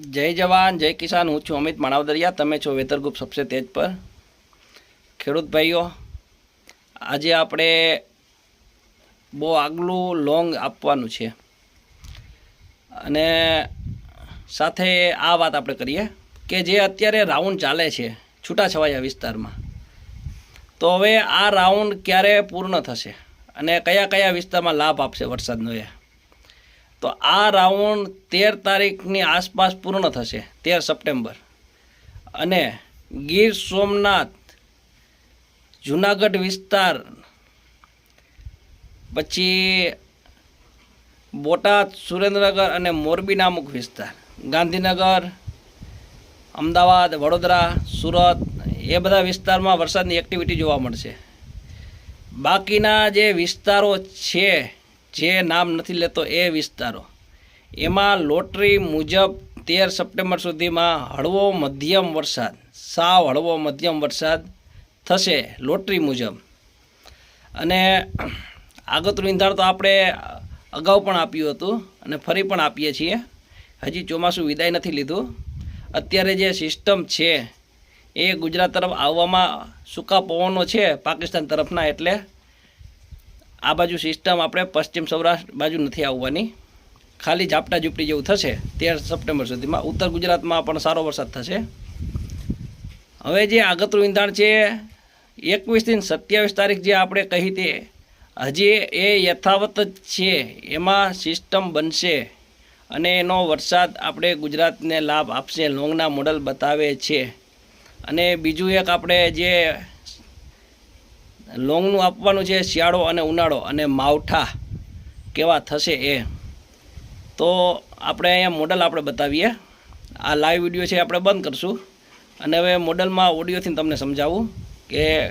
જય જવાન, જય કિસાન. હું છું અમિત માણાવદરિયા. તમે છો વેતર ગ્રુપ સબસે તેજ પર. ખેડૂત ભાઈઓ, આજે આપણે બહુ આગલું લોંગ આપવાનું છે. અને સાથે આ વાત આપણે કરીએ કે જે અત્યારે રાઉન્ડ ચાલે છે છૂટાછવાયા વિસ્તારમાં. તો હવે આ રાઉન્ડ ક્યારે પૂર્ણ થશે અને કયા કયા વિસ્તારમાં લાભ આપશે વરસાદનો એ? તો આ રાઉન્ડ તેર તારીખની આસપાસ પૂર્ણ થશે, તેર સપ્ટેમ્બર. અને ગીર સોમનાથ, જુનાગઢ વિસ્તાર, પછી બોટાદ, સુરેન્દ્રનગર અને મોરબી નામક વિસ્તાર. ગાંધીનગર, અમદાવાદ, વડોદરા, સુરત, એ બધા વિસ્તારમાં વરસાદની એક્ટિવિટી જોવા મળશે. બાકીના જે વિસ્તારો છે જે નામ નથી લેતો એ વિસ્તારો. એમાં લોટરી મુજબ તેર સપ્ટેમ્બર સુધીમાં હળવો મધ્યમ વરસાદ, સાવ હળવો મધ્યમ વરસાદ થશે લોટરી મુજબ. અને આગતરું ઈંધાણ તો આપણે અગાઉ પણ આપ્યું હતું અને ફરી પણ આપીએ છીએ. હજી ચોમાસું વિદાય નથી લીધું. અત્યારે જે સિસ્ટમ છે એ ગુજરાત તરફ આવવામાં સૂકા પવનો છે પાકિસ્તાન તરફના એટલે આ બાજુ સિસ્ટમ આપણે પશ્ચિમ સૌરાષ્ટ્ર બાજુ નથી આવવાની. ખાલી ઝાપટા ઝૂપટી જેવું થશે તેર સપ્ટેમ્બર સુધીમાં. ઉત્તર ગુજરાતમાં પણ સારો વરસાદ થશે. હવે જે આગતરું ઈંધાણ છે એકવીસથી સત્યાવીસ તારીખ જે આપણે કહી તે, હજી એ યથાવત જ છે. એમાં સિસ્ટમ બનશે અને એનો વરસાદ આપણે ગુજરાતને લાભ આપશે. લોંગના મોડલ બતાવે છે. અને બીજું એક આપણે જે લોંગનું આપવાનું છે, શિયાળો અને ઉનાળો અને માવઠા કેવા થશે એ. તો આપણે અહીંયા મોડલ આપણે બતાવીએ. આ લાઈવ વીડિયો છે આપણે બંધ કરશું. અને હવે મોડલમાં ઓડિયોથી તમને સમજાવું કે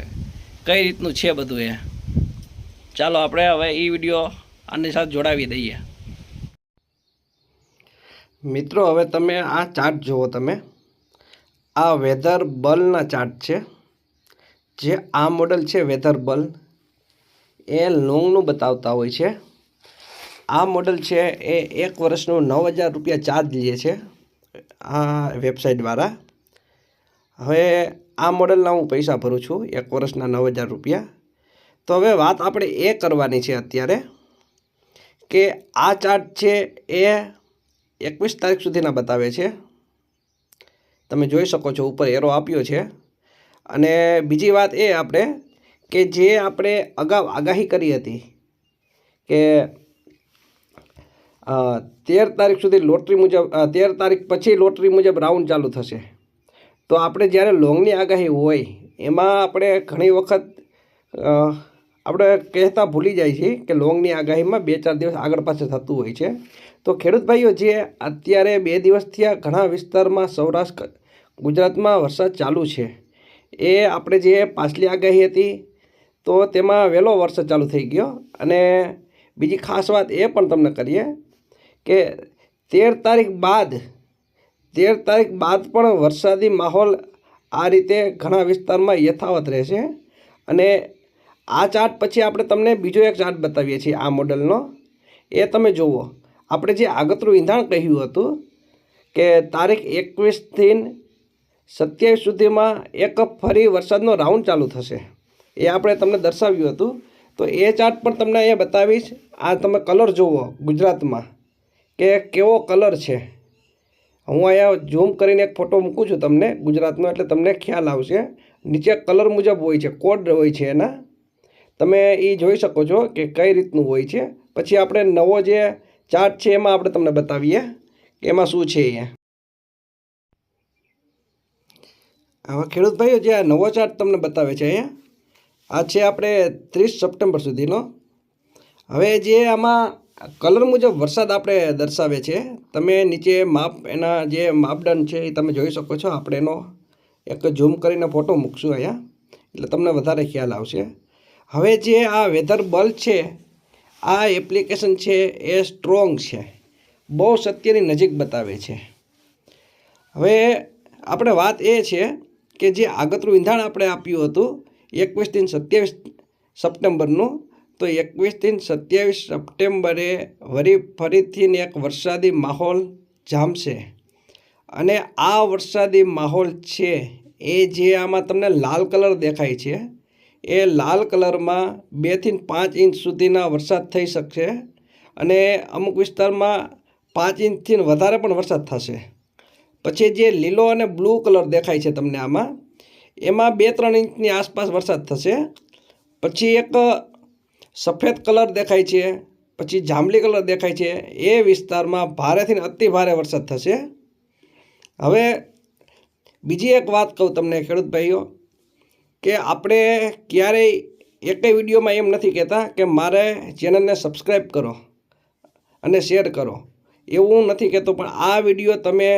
કઈ રીતનું છે બધું એ. ચાલો આપણે હવે એ વીડિયો આની સાથે જોડાવી દઈએ. મિત્રો, હવે તમે આ ચાર્ટ જુઓ તમે. આ વેધર બલના ચાર્ટ છે. જે આ મોડલ છે વેધર બલ, એ લોંગનું બતાવતા હોય છે. આ મોડલ છે એ એક વર્ષનું નવ હજાર રૂપિયા ચાર્જ લે છે આ દ્વારા. હવે આ મોડલના હું પૈસા ભરું છું એક વર્ષના નવ હજાર રૂપિયા. તો હવે વાત આપણે એ કરવાની છે અત્યારે કે આ ચાર્ટ છે એ એકવીસ તારીખ સુધીના બતાવે છે. તમે જોઈ શકો છો, ઉપર એરો આપ્યો છે. અને બીજી વાત એ આપણે કે જે આપણે અગાઉ આગાહી કરી હતી કે તેર તારીખ સુધી લોટરી મુજબ તેર તારીખ પછી લોટરી મુજબ રાઉન્ડ ચાલુ થશે. તો આપણે જ્યારે લોંગની આગાહી હોય, એમાં આપણે ઘણી વખત આપણે કહેતા ભૂલી જાય છે કે લોંગની આગાહીમાં બે ચાર દિવસ આગળ પાછળ થતું હોય છે. તો ખેડૂત ભાઈઓ, જે અત્યારે બે દિવસથી આ ઘણા વિસ્તારમાં સૌરાષ્ટ્ર, ગુજરાતમાં વરસાદ ચાલુ છે. એ આપણે જે પાછલી આગાહી હતી, તો તેમાં વહેલો વરસાદ ચાલુ થઈ ગયો. અને બીજી ખાસ વાત એ પણ તમને કરીએ કે તેર તારીખ બાદ, તેર તારીખ બાદ પણ વરસાદી માહોલ આ રીતે ઘણા વિસ્તારમાં યથાવત રહેશે. અને આ ચાર્ટ પછી આપણે તમને બીજો એક ચાર્ટ બતાવીએ છીએ આ મોડલનો. એ તમે જુઓ. આપણે જે આગતરું ઈંધાણ કહ્યું હતું કે તારીખ એકવીસથી સત્યાવીસ સુધીમાં એક ફરી વરસાદનો રાઉન્ડ ચાલુ થશે. એ આપણે તમને દર્શાવ્યું હતું. તો એ ચાર્ટ પણ તમને અહીંયા બતાવીશ. આ તમે કલર જુઓ ગુજરાતમાં. કે કેવો કલર છે. હું અહીંયા ઝૂમ કરીને એક ફોટો મૂકું છું તમને ગુજરાતનો, એટલે તમને ખ્યાલ આવશે. નીચે કલર મુજબ હોય છે કોડ હોય છે એના. તમે એ જોઈ શકો છો કે કઈ રીતનું હોય છે. પછી આપણે નવો જે ચાર્ટ છે એમાં આપણે તમને બતાવીએ કે એમાં શું છે એ હવે ખેડૂત ભાઈઓ, જે આ નવો ચાર્ટ તમને બતાવે છે અહીંયા, આ છે આપણે ત્રીસ સપ્ટેમ્બર સુધીનો. હવે જે આમાં કલર મુજબ વરસાદ આપણે દર્શાવે છે, તમે નીચે માપ, એના જે માપદંડ છે એ તમે જોઈ શકો છો. આપણે એનો એક ઝૂમ કરીને ફોટો મૂકશું અહીંયા, એટલે તમને વધારે ખ્યાલ આવશે. હવે જે આ વેધર બલ્બ છે, આ એપ્લિકેશન છે એ સ્ટ્રોંગ છે, બહુ સત્યની નજીક બતાવે છે. હવે આપણે વાત એ છે કે જે આગતરું ઈંધાણ આપણે આપ્યું હતું, એકવીસથી સત્યાવીસ સપ્ટેમ્બરનું, તો એકવીસ દિન સત્યાવીસ સપ્ટેમ્બરે વરી ફરીથી એક વરસાદી માહોલ જામશે. અને આ વરસાદી માહોલ છે, એ જે આમાં તમને લાલ કલર દેખાય છે, એ લાલ કલરમાં બેથી પાંચ ઇંચ સુધીના વરસાદ થઈ શકશે અને અમુક વિસ્તારમાં પાંચ ઇંચથી વધારે પણ વરસાદ થશે. પછી જે લીલો અને બ્લુ કલર દેખાય છે તમને આમાં, એમાં બે ત્રણ ઇંચની આસપાસ વરસાદ થશે. પછી એક સફેદ કલર દેખાય છે, પછી જાંબલી કલર દેખાય છે. એ વિસ્તારમાં ભારેથી અતિ ભારે વરસાદ થશે. હવે બીજી એક વાત કહું તમને, ખેડૂત ભાઈઓ, કે આપણે ક્યારેય એકેય વિડીયોમાં એમ નથી કહેતા કે મારે ચેનલને સબસ્ક્રાઈબ કરો અને શેર કરો. એવું નથી કહેતો, પણ આ વીડિયો તમે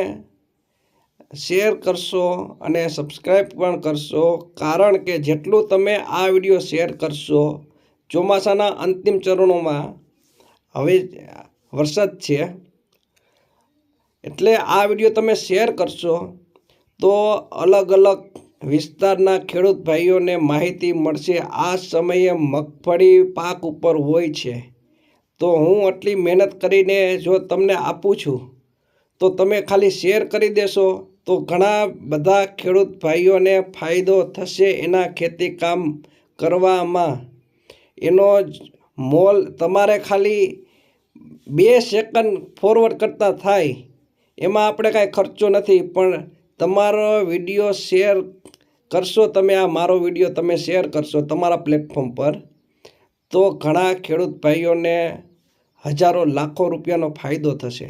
શેર કરશો અને સબસ્ક્રાઈબ પણ કરશો, કારણ કે જેટલું તમે આ વીડિયો શેર કરશો ચોમાસાના અંતિમ ચરણોમાં, હવે વરસાદ છે, એટલે આ વીડિયો તમે શેર કરશો, તો અલગ અલગ વિસ્તારના ખેડૂત ભાઈઓને માહિતી મળશે. આ સમયે મગફળી પાક ઉપર હોય છે. તો હું આટલી મહેનત કરીને જો તમને આપું છું, તો તમે ખાલી શેર કરી દેશો. તો ઘણા બધા ખેડૂત ભાઈઓને ફાયદો થશે એના ખેતી કામ કરવામાં. એનો જ મોલ તમારે ખાલી બે સેકન્ડ ફોરવર્ડ કરતા થાય. એમાં આપણે કાંઈ ખર્ચો નથી, પણ તમારો વીડિયો શેર કરશો તમે, આ મારો વીડિયો તમે શેર કરશો તમારા પ્લેટફોર્મ પર, તો ઘણા ખેડૂત ભાઈઓને હજારો લાખો રૂપિયાનો ફાયદો થશે.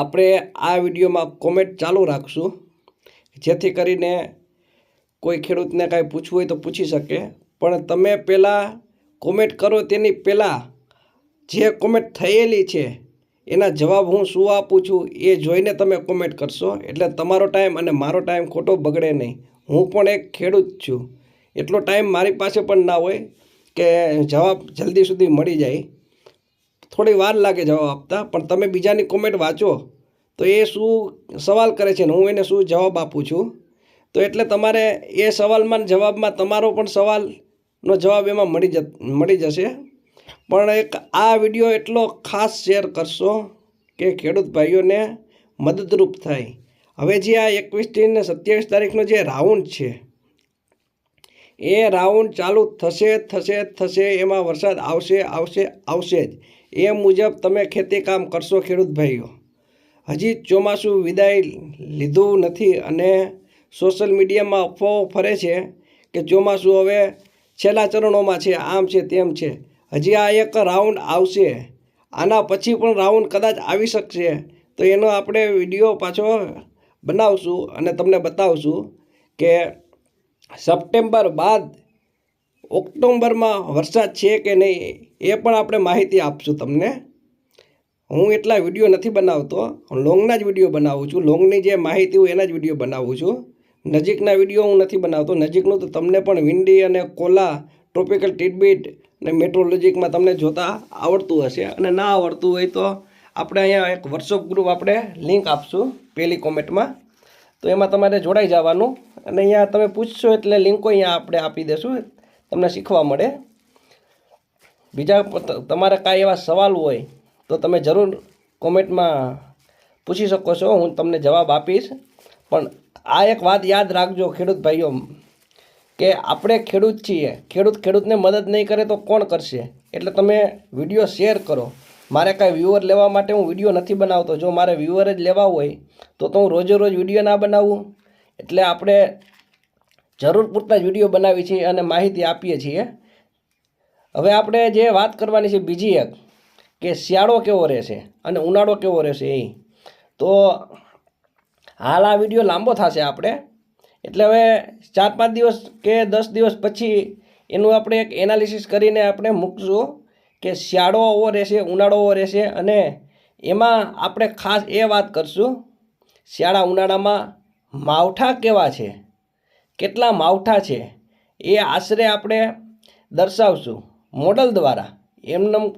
આપણે આ વિડીયોમાં કોમેન્ટ ચાલુ રાખશું. જેથી કરીને કોઈ ખેડૂતને કાંઈ પૂછવું હોય તો પૂછી શકે. પણ તમે પહેલાં કોમેન્ટ કરો તેની પહેલાં જે કોમેન્ટ થયેલી છે, એના જવાબ હું શું આપું છું એ જોઈને તમે કોમેન્ટ કરશો. એટલે તમારો ટાઈમ અને મારો ટાઈમ ખોટો બગડે નહીં. હું પણ એક ખેડૂત છું. એટલો ટાઈમ મારી પાસે પણ ના હોય કે જવાબ જલ્દી સુધી મળી જાય. થોડી વાર લાગે જવાબ આપતા, પણ તમે બીજાની કોમેન્ટ વાંચો. તો એ શું સવાલ કરે છે ને, હું એને શું જવાબ આપું છું? તો એટલે તમારે એ સવાલમાં જવાબમાં તમારો પણ સવાલનો જવાબ એમાં મળી જ મળી જશે. પણ એક આ વીડિયો એટલો ખાસ શેર કરશો કે ખેડૂત ભાઈઓને મદદરૂપ થાય. હવે જે આ એકવીસથી ને સત્યાવીસ તારીખનો જે રાઉન્ડ છે, એ રાઉન્ડ ચાલુ થશે થશે થશે, એમાં વરસાદ આવશે આવશે આવશે જ. એ મુજબ તમે ખેતીકામ કરશો ખેડૂત ભાઈઓ. હજી ચોમાસું વિદાય લીધું નથી અને સોશિયલ મીડિયામાં અફવાઓ ફરે છે કે ચોમાસું હવે છેલ્લા ચરણોમાં છે, આમ છે, તેમ છે. હજી આ એક રાઉન્ડ આવશે. આના પછી પણ રાઉન્ડ કદાચ આવી શકશે. તો એનો આપણે વીડિયો પાછો બનાવશું અને તમને બતાવશું કે સપ્ટેમ્બર બાદ ઓક્ટોબરમાં વરસાદ છે કે નહીં એ પણ આપણે માહિતી આપશું તમને. હું એટલા વીડિયો નથી બનાવતો લોંગના જ વીડિયો બનાવું છું. લોંગની જે માહિતી હું એના જ વીડિયો બનાવું છું. નજીકના વીડિયો હું નથી બનાવતો. નજીકનું તો તમને પણ વિંડી અને કોલા ટ્રોપિકલ ટીટબીટ અને મેટ્રોલોજીકમાં તમને જોતા આવડતું હશે. અને ના આવડતું હોય તો આપણે અહીંયા એક વોટ્સઅપ ગ્રુપ આપણે લિંક આપશું પહેલી કોમેન્ટમાં તો એમાં તમારે જોડાઈ જવાનું. અને અહીંયા તમે પૂછશો એટલે લિંકો અહીંયા આપણે આપી દેશું. તમને શીખવા મળે. બીજા તમારા કાંઈ એવા સવાલ હોય, તો તમે જરૂર કોમેન્ટમાં પૂછી શકો છો, હું તમને જવાબ આપીશ. પણ આ એક વાત યાદ રાખજો ખેડૂત ભાઈઓ, કે આપણે ખેડૂત છીએ, ખેડૂત ખેડૂતને મદદ નહીં કરે તો કોણ કરશે? એટલે તમે વીડિયો શેર કરો. મારે કાંઈ વ્યૂઅર લેવા માટે હું વીડિયો નથી બનાવતો. જો મારે વ્યૂઅર જ લેવા હોય, તો તો હું રોજે રોજ વીડિયો ના બનાવું. એટલે આપણે જરૂર પૂરતા જ વીડિયો બનાવીએ છીએ અને માહિતી આપીએ છીએ. હવે આપણે જે વાત કરવાની છે બીજી એક, કે શિયાળો કેવો રહેશે અને ઉનાળો કેવો રહેશે એ. તો હાલ આ વીડિયો લાંબો થશે આપણે. એટલે હવે ચાર પાંચ દિવસ કે દસ દિવસ પછી એનું આપણે એક એનાલિસિસ કરીને આપણે મૂકશું કે શિયાળો ઓવો રહેશે, ઉનાળો ઓવો રહેશે અને એમાં આપણે ખાસ એ વાત કરશું, શિયાળા ઉનાળામાં માવઠા કેવા છે? કેટલા માવઠા છે? એ આશરે આપણે દર્શાવશું. મોડલ દ્વારા. એમનેમ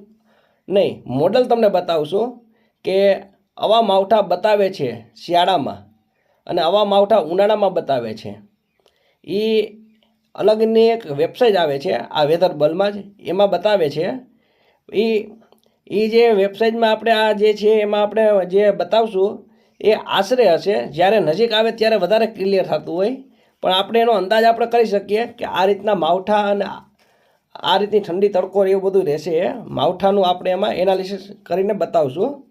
નહીં, મોડલ તમને બતાવશું કે આવા માવઠા બતાવે છે શિયાળામાં અને આવા માવઠા ઉનાળામાં બતાવે છે. એ અલગની એક વેબસાઇટ આવે છે, આ વેધર બલમાં જ. એમાં બતાવે છે. એ એ જે વેબસાઇટમાં આપણે આ જે છે, એમાં આપણે જે બતાવશું, એ આશરે હશે. જ્યારે નજીક આવે ત્યારે વધારે ક્લિયર થતું હોય. પણ આપણે એનો અંદાજ આપણે કરી શકીએ કે આ રીતના માવઠા અને આ રીતની ઠંડી તડકો એવું બધું રહેશે માવઠાનું આપણે એમાં એનાલિસિસ કરીને બતાવશું.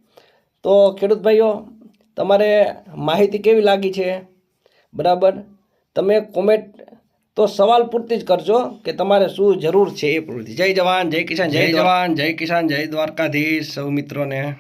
તો ખેડૂત ભાઈઓ તમારે માહિતી કેવી લાગી છે? બરાબર? તમે કોમેન્ટ તો સવાલ પૂરતી જ કરજો કે તમારે શું જરૂર છે એ પૂરતી. જય જવાન જય કિસાન જય જવાન જય કિસાન જય દ્વારકાધીશ સૌ મિત્રોને.